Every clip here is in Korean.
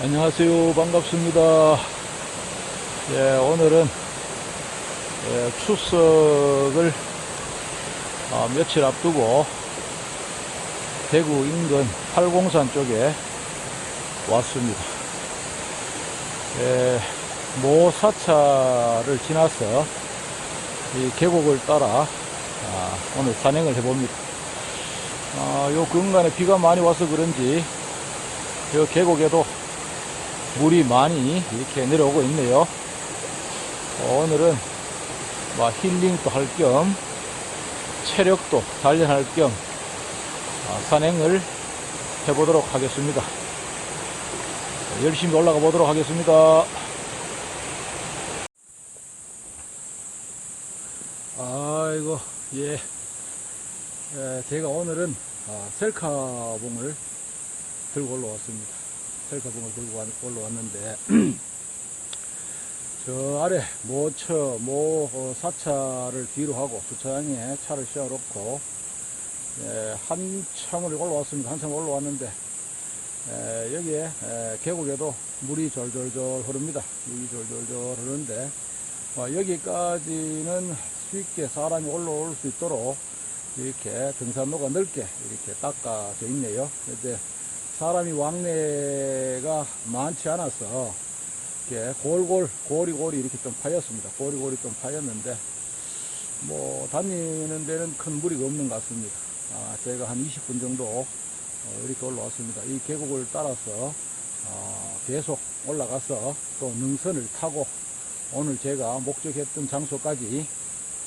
안녕하세요. 반갑습니다. 예, 오늘은 예, 추석을 아, 며칠 앞두고 대구 인근 팔공산 쪽에 왔습니다. 예, 모사차를 지나서 이 계곡을 따라 아, 오늘 산행을 해봅니다. 아, 요 근간에 비가 많이 와서 그런지 요 계곡에도 물이 많이 이렇게 내려오고 있네요. 어, 오늘은 뭐 힐링도 할 겸 체력도 단련할 겸 아, 산행을 해보도록 하겠습니다. 열심히 올라가 보도록 하겠습니다. 아이고 예, 예, 제가 오늘은 아, 셀카봉을 들고 올라왔습니다. 셀카봉을 들고 와- 올라왔는데 저 아래 모처 모 어, 사차를 뒤로 하고 주차장에 차를 세워놓고 예, 한참을 올라왔습니다. 한참 올라왔는데 에, 여기에 에, 계곡에도 물이 졸졸졸 흐릅니다. 물이 졸졸졸 흐르는데 어, 여기까지는 쉽게 사람이 올라올 수 있도록 이렇게 등산로가 넓게 이렇게 닦아져 있네요. 근데 사람이 왕래가 많지 않아서 이렇게 골골 고리고리 이렇게 좀 파였습니다. 고리고리 좀 파였는데 뭐 다니는 데는 큰 무리가 없는 것 같습니다. 아, 제가 한 20분 정도 어, 이렇게 올라왔습니다. 이 계곡을 따라서 어, 계속 올라가서 또 능선을 타고 오늘 제가 목적했던 장소까지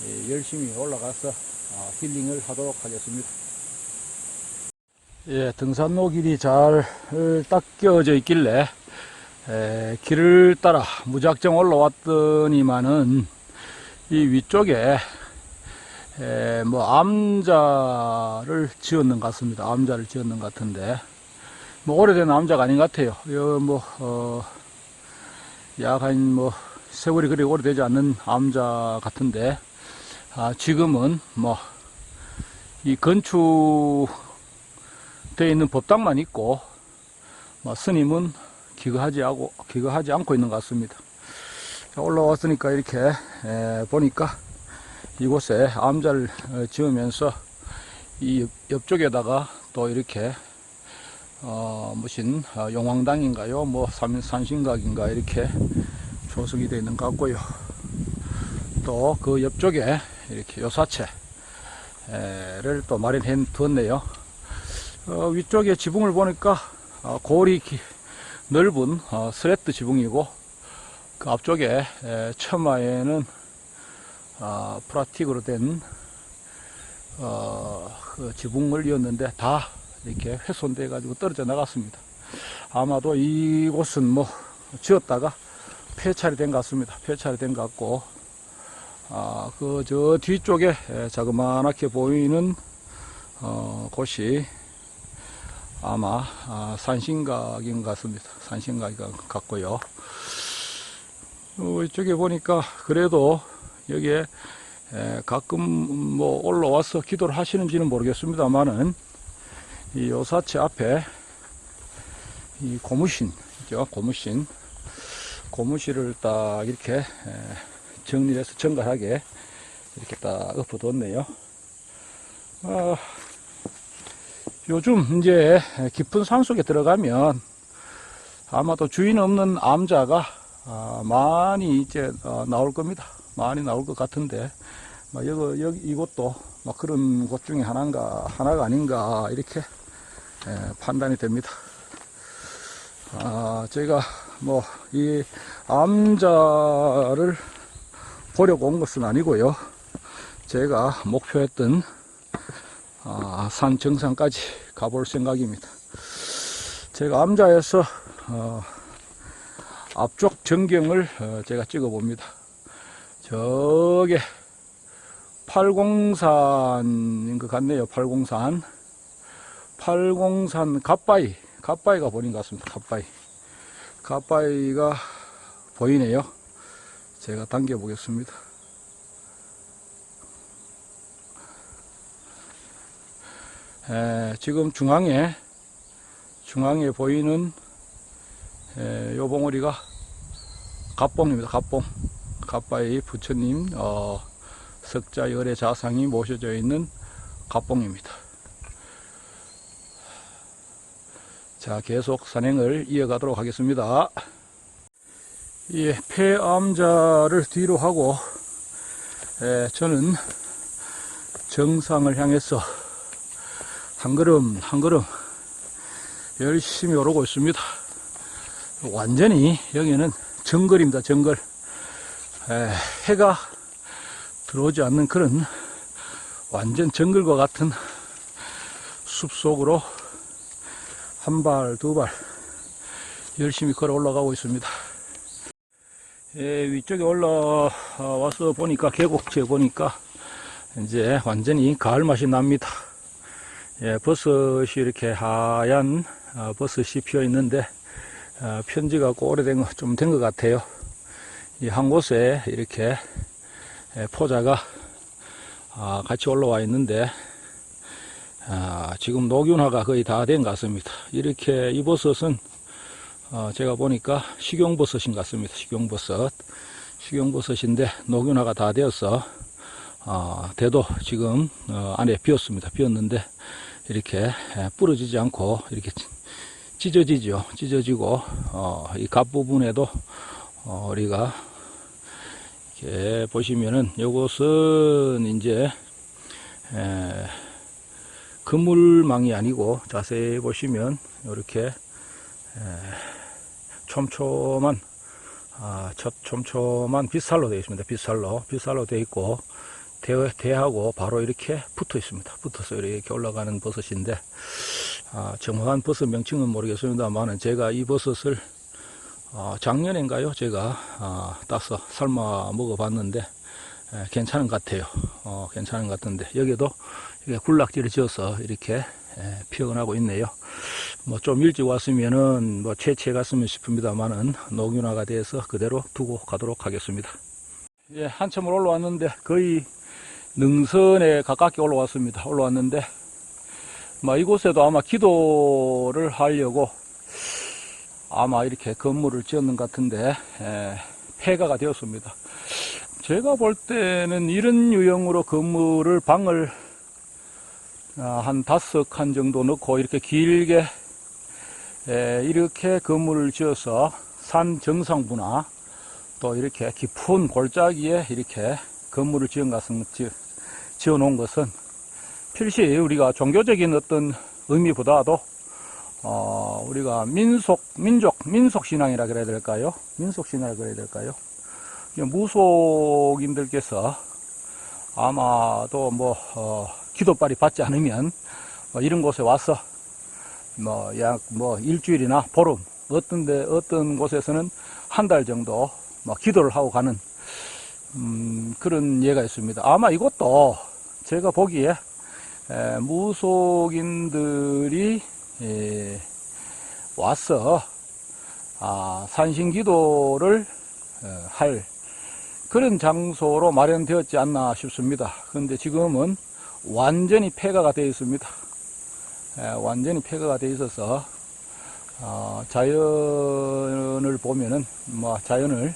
예, 열심히 올라가서 아, 힐링을 하도록 하겠습니다. 예, 등산로 길이 잘 닦여져 있길래 에, 길을 따라 무작정 올라왔더니만은 이 위쪽에 에, 뭐 암자를 지었는 것 같습니다. 암자를 지었는 것 같은데 뭐 오래된 암자가 아닌 것 같아요. 뭐, 뭐약한 뭐 세월이 그리 오래되지 않는 암자 같은데 아, 지금은 뭐 이 건축 되어 있는 법당만 있고 뭐 스님은 기거하지 하고 기거하지 않고 있는 것 같습니다. 자, 올라왔으니까 이렇게 에, 보니까 이곳에 암자를 어, 지으면서 이 옆, 옆쪽에다가 또 이렇게 어, 무슨 어, 용왕당인가요? 뭐 산, 산신각인가 이렇게 조성이 되어 있는 것 같고요. 또 그 옆쪽에 이렇게 요사채를 또 마련해 두었네요. 어, 위쪽에 지붕을 보니까 어, 골이 기- 넓은 어, 스레트 지붕이고 그 앞쪽에 에, 처마에는 아, 프라틱으로 된 어, 그 지붕을 이었는데 다 이렇게 훼손돼 가지고 떨어져 나갔습니다. 아마도 이곳은 뭐 지었다가 폐찰이 된 것 같습니다. 폐찰이 된 것 같고 아, 그 저 뒤쪽에 에, 자그마하게 보이는 어, 곳이 아마 아, 산신각인 것 같습니다. 산신각인 것 같고요. 어, 이쪽에 보니까 그래도 여기에 에, 가끔 뭐 올라와서 기도를 하시는지는 모르겠습니다만은 이 요사치 앞에 이 고무신 있죠 고무신 고무신을 딱 이렇게 에, 정리해서 정갈하게 이렇게 딱 엎어뒀네요. 아, 요즘 이제 깊은 산 속에 들어가면 아마도 주인 없는 암자가 아, 많이 이제 어, 나올 겁니다. 많이 나올 것 같은데 뭐 여기, 여기 이곳도 뭐 그런 곳 중에 하나인가 하나가 아닌가 이렇게 예, 판단이 됩니다. 아, 제가 뭐 이 암자를 보려고 온 것은 아니고요. 제가 목표했던 아, 산 정상까지 가볼 생각입니다. 제가 암자에서 어, 앞쪽 전경을 어, 제가 찍어 봅니다. 저게 팔공산인 것 같네요. 팔공산. 팔공산 갓바위. 갓바위가 보인 것 같습니다. 갓바위. 갓바위가 보이네요. 제가 당겨 보겠습니다. 에, 지금 중앙에 중앙에 보이는 에, 요 봉우리가 갑봉입니다. 갑봉. 갑바의 부처님 어, 석자 열의 자상이 모셔져 있는 갑봉입니다. 자, 계속 산행을 이어가도록 하겠습니다. 예, 폐암자를 뒤로 하고 에, 저는 정상을 향해서 한 걸음 한 걸음 열심히 오르고 있습니다. 완전히 여기는 정글입니다. 정글. 에, 해가 들어오지 않는 그런 완전 정글과 같은 숲 속으로 한 발, 두 발 열심히 걸어 올라가고 있습니다. 예, 위쪽에 올라와서 보니까 계곡지에 보니까 이제 완전히 가을 맛이 납니다. 예, 버섯이 이렇게 하얀 어, 버섯이 피어 있는데 어, 편지가 꽤 오래된 거 좀 된 것 같아요. 이 한 곳에 이렇게 예, 포자가 아, 같이 올라와 있는데 아, 지금 녹균화가 거의 다 된 것 같습니다. 이렇게 이 버섯은 어, 제가 보니까 식용버섯인 것 같습니다. 식용버섯. 식용버섯인데 녹균화가 다 되어서 어, 대도 지금 어, 안에 비었습니다. 비었는데 이렇게 에, 부러지지 않고 이렇게 찢어지죠. 찢어지고 어, 이 갓부분에도 어, 우리가 이렇게 보시면은 요것은 이제 에, 그물망이 아니고 자세히 보시면 이렇게 촘촘한 아, 첫 촘촘한 빗살로 되어 있습니다. 빗살로 빗살로 되어 있고 대, 대하고 바로 이렇게 붙어 있습니다. 붙어서 이렇게 올라가는 버섯인데 아, 정확한 버섯 명칭은 모르겠습니다만은 제가 이 버섯을 어, 작년인가요? 제가 아, 따서 삶아 먹어봤는데 에, 괜찮은 것 같아요. 어, 괜찮은 것 같은데 여기도 이렇게 군락지를 지어서 이렇게 에, 피어나고 있네요. 뭐 좀 일찍 왔으면은 뭐 채채 갔으면 싶습니다만은 녹균화가 돼서 그대로 두고 가도록 하겠습니다. 예, 한참을 올라왔는데 거의 능선에 가깝게 올라왔습니다. 올라왔는데 뭐 이곳에도 아마 기도를 하려고 아마 이렇게 건물을 지었는 것 같은데 에, 폐가가 되었습니다. 제가 볼 때는 이런 유형으로 건물을 방을 아, 한 다섯 칸 정도 넣고 이렇게 길게 에, 이렇게 건물을 지어서 산 정상부나 또 이렇게 깊은 골짜기에 이렇게 건물을 지은 것은 지, 지어 놓은 것은 필시 우리가 종교적인 어떤 의미보다도 어, 우리가 민속 민족 민속 신앙이라 그래야 될까요? 민속 신앙이라 그래야 될까요? 무속인들께서 아마도 뭐 어, 기도빨이 받지 않으면 뭐 이런 곳에 와서 뭐 약 뭐 일주일이나 보름 어떤 데 어떤 곳에서는 한 달 정도 뭐 기도를 하고 가는 음, 그런 예가 있습니다. 아마 이것도 제가 보기에 에, 무속인들이 에, 와서 아, 산신기도를 어, 할 그런 장소로 마련되었지 않나 싶습니다. 그런데 지금은 완전히 폐가가 되어 있습니다. 에, 완전히 폐가가 되어 있어서 어, 자연을 보면은 뭐 자연을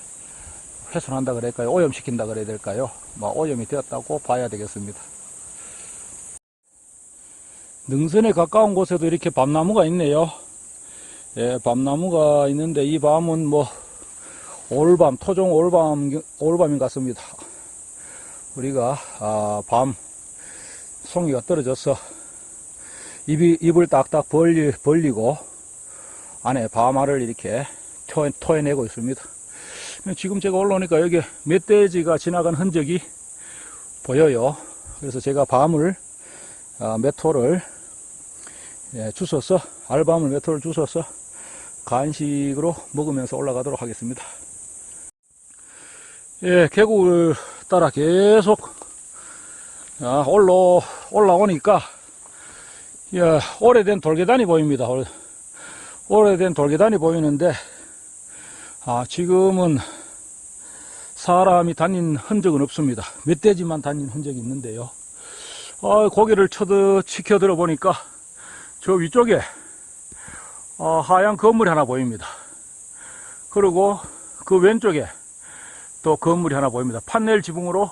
훼손한다 그럴까요? 오염시킨다 그래야 될까요? 뭐 오염이 되었다고 봐야 되겠습니다. 능선에 가까운 곳에도 이렇게 밤나무가 있네요. 예, 밤나무가 있는데 이 밤은 뭐 올밤, 토종 올밤, 올밤인 것 같습니다. 우리가 아, 밤 송이가 떨어져서 입이, 입을 딱딱 벌리, 벌리고 안에 밤알을 이렇게 토, 토해내고 있습니다. 지금 제가 올라오니까 여기 멧돼지가 지나간 흔적이 보여요. 그래서 제가 밤을 아, 메토를 예, 주워서 알밤을 메토를 주워서 간식으로 먹으면서 올라가도록 하겠습니다. 예, 계곡을 따라 계속 아, 올라 올라오니까 예, 오래된 돌계단이 보입니다. 올- 오래된 돌계단이 보이는데 아, 지금은 사람이 다닌 흔적은 없습니다. 멧돼지만 다닌 흔적이 있는데요. 아, 고개를 쳐드, 치켜들어 보니까 저 위쪽에 어, 하얀 건물이 하나 보입니다. 그리고 그 왼쪽에 또 건물이 하나 보입니다. 판넬 지붕으로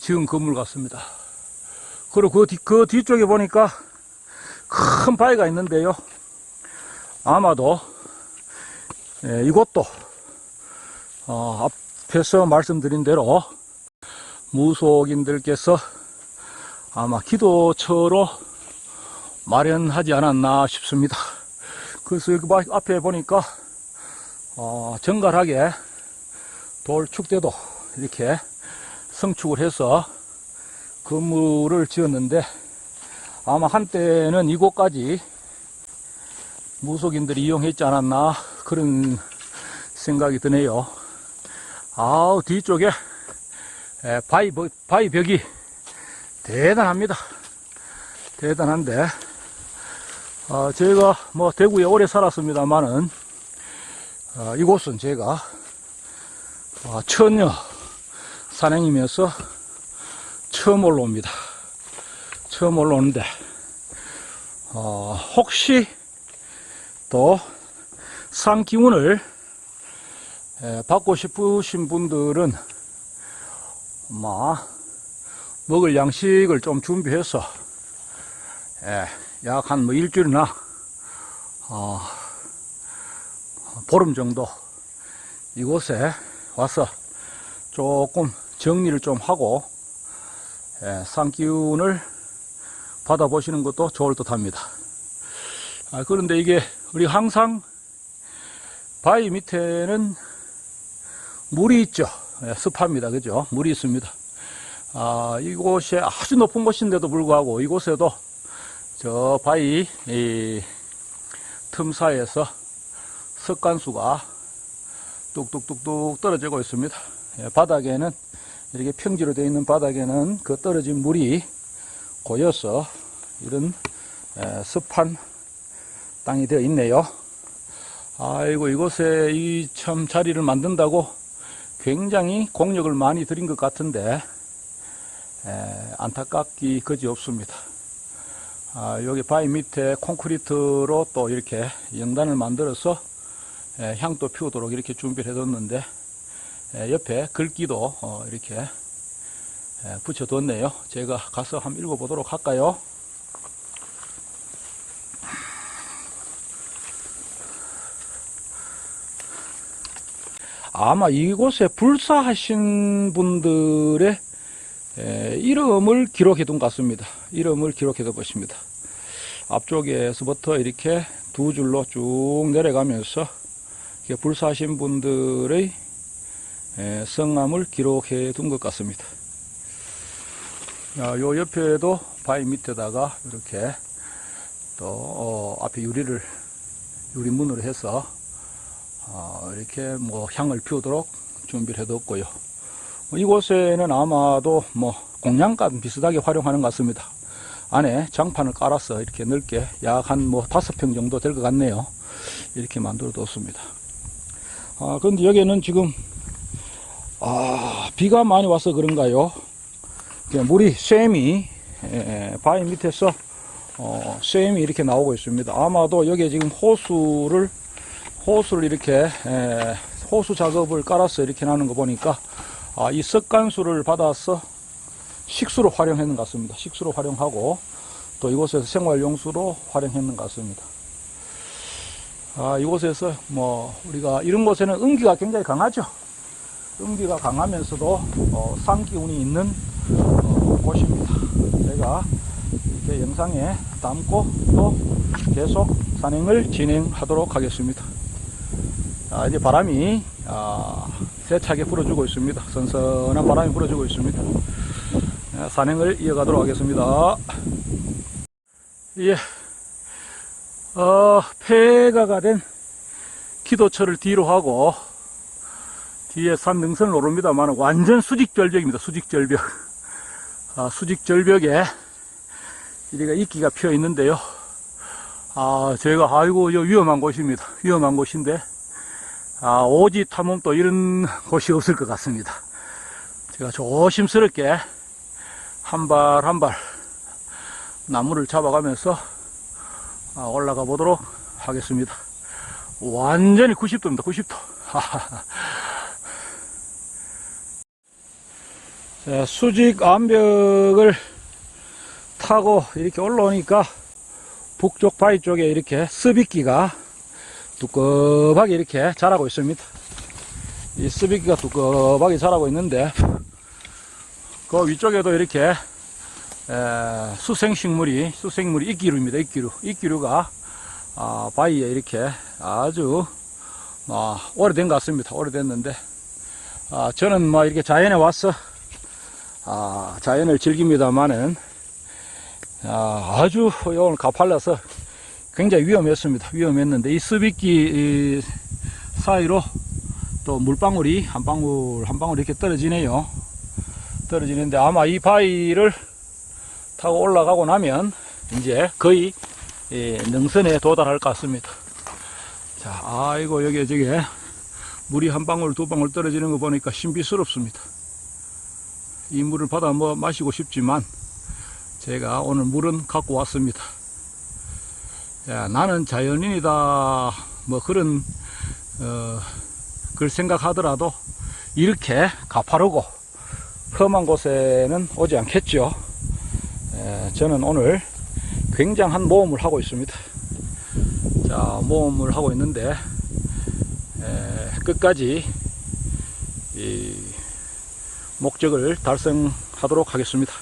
지은 건물 같습니다. 그리고 그, 뒤, 그 뒤쪽에 보니까 큰 바위가 있는데요. 아마도 예, 이곳도 어, 앞에서 말씀드린 대로 무속인들께서 아마 기도처로 마련하지 않았나 싶습니다. 그래서 여기 봐- 앞에 보니까 어, 정갈하게 돌 축대도 이렇게 성축을 해서 건물을 지었는데 아마 한때는 이곳까지 무속인들이 이용했지 않았나 그런 생각이 드네요. 아우 뒤쪽에 에, 바위, 벽- 바위 벽이 대단합니다. 대단한데 어, 제가 뭐 대구에 오래 살았습니다만은 어, 이곳은 제가 어, 처녀 산행이면서 처음 올라옵니다. 처음 올라오는데 어, 혹시 또 산 기운을 에, 받고 싶으신 분들은 아마 먹을 양식을 좀 준비해서 예, 약 한 뭐 일주일이나 어, 보름 정도 이곳에 와서 조금 정리를 좀 하고 예, 산기운을 받아보시는 것도 좋을 듯 합니다. 아, 그런데 이게 우리 항상 바위 밑에는 물이 있죠. 예, 습합니다. 그죠? 물이 있습니다. 아, 이곳이 아주 높은 곳인데도 불구하고 이곳에도 저 바위 이틈 사이에서 석간수가 뚝뚝뚝뚝 떨어지고 있습니다. 예, 바닥에는 이렇게 평지로 되어 있는 바닥에는 그 떨어진 물이 고여서 이런 에, 습한 땅이 되어 있네요. 아이고 이곳에 이 참 자리를 만든다고 굉장히 공력을 많이 들인 것 같은데 에, 안타깝기 그지 없습니다. 아, 여기 바위 밑에 콘크리트로 또 이렇게 영단을 만들어서 에, 향도 피우도록 이렇게 준비를 해뒀는데 에, 옆에 글귀도 어, 이렇게 에, 붙여뒀네요. 제가 가서 한번 읽어보도록 할까요? 아마 이곳에 불사하신 분들의 에, 이름을 기록해 둔 것 같습니다. 이름을 기록해 둔 것입니다. 앞쪽에서부터 이렇게 두 줄로 쭉 내려가면서 불사하신 분들의 에, 성함을 기록해 둔 것 같습니다. 야, 요 옆에도 바위 밑에다가 이렇게 또 어, 앞에 유리를 유리문으로 해서 어, 이렇게 뭐 향을 피우도록 준비를 해뒀고요. 뭐 이곳에는 아마도 뭐 공양간 비슷하게 활용하는 것 같습니다. 안에 장판을 깔아서 이렇게 넓게 약 한 뭐 다섯 평 정도 될 것 같네요. 이렇게 만들어 뒀습니다. 아, 그런데 여기는 지금 아, 비가 많이 와서 그런가요? 물이 쌤이 에, 바위 밑에서 어, 쌤이 이렇게 나오고 있습니다. 아마도 여기에 지금 호수를 호수를 이렇게 에, 호수 작업을 깔아서 이렇게 나는 거 보니까 아, 이 석간수를 받아서 식수로 활용했는 것 같습니다. 식수로 활용하고 또 이곳에서 생활용수로 활용했는 것 같습니다. 아, 이곳에서 뭐 우리가 이런 곳에는 음기가 굉장히 강하죠. 음기가 강하면서도 어, 산기운이 있는 어, 곳입니다. 제가 이렇게 영상에 담고 또 계속 산행을 진행하도록 하겠습니다. 아, 이제 바람이 아, 세차게 불어주고 있습니다. 선선한 바람이 불어주고 있습니다. 네, 산행을 이어가도록 하겠습니다. 예, 어, 폐가가 된 기도처를 뒤로 하고 뒤에 산 능선을 오릅니다만 완전 수직절벽입니다. 수직절벽. 아, 수직절벽에 이리가 이끼가 피어 있는데요. 아, 제가 아이고 여 위험한 곳입니다. 위험한 곳인데 아, 오지 탐험도 이런 곳이 없을 것 같습니다. 제가 조심스럽게 한 발 한 발 나무를 잡아가면서 아, 올라가 보도록 하겠습니다. 완전히 90도입니다. 90도. 자, 수직 암벽을 타고 이렇게 올라오니까 북쪽 바위 쪽에 이렇게 스비끼가 두껍하게 이렇게 자라고 있습니다. 이 스비끼가 두껍하게 자라고 있는데 그 위쪽에도 이렇게 에, 수생식물이 수생물이 이끼류입니다. 이끼류 이끼류가 아, 바위에 이렇게 아주 아, 오래된 것 같습니다. 오래됐는데 아, 저는 뭐 이렇게 자연에 와서 아, 자연을 즐깁니다만은 아, 아주 오늘 가팔라서 굉장히 위험했습니다. 위험했는데 이 스비끼 이 사이로 또 물방울이 한 방울 한 방울 이렇게 떨어지네요. 떨어지는데 아마 이 바위를 타고 올라가고 나면 이제 거의 예, 능선에 도달할 것 같습니다. 자, 아이고 여기 저게 물이 한 방울 두 방울 떨어지는 거 보니까 신비스럽습니다. 이 물을 받아 뭐 마시고 싶지만 제가 오늘 물은 갖고 왔습니다. 야, 나는 자연인이다 뭐 그런 어, 걸 생각하더라도 이렇게 가파르고 험한 곳에는 오지 않겠죠. 에, 저는 오늘 굉장한 모험을 하고 있습니다. 자, 모험을 하고 있는데 에, 끝까지 이 목적을 달성하도록 하겠습니다.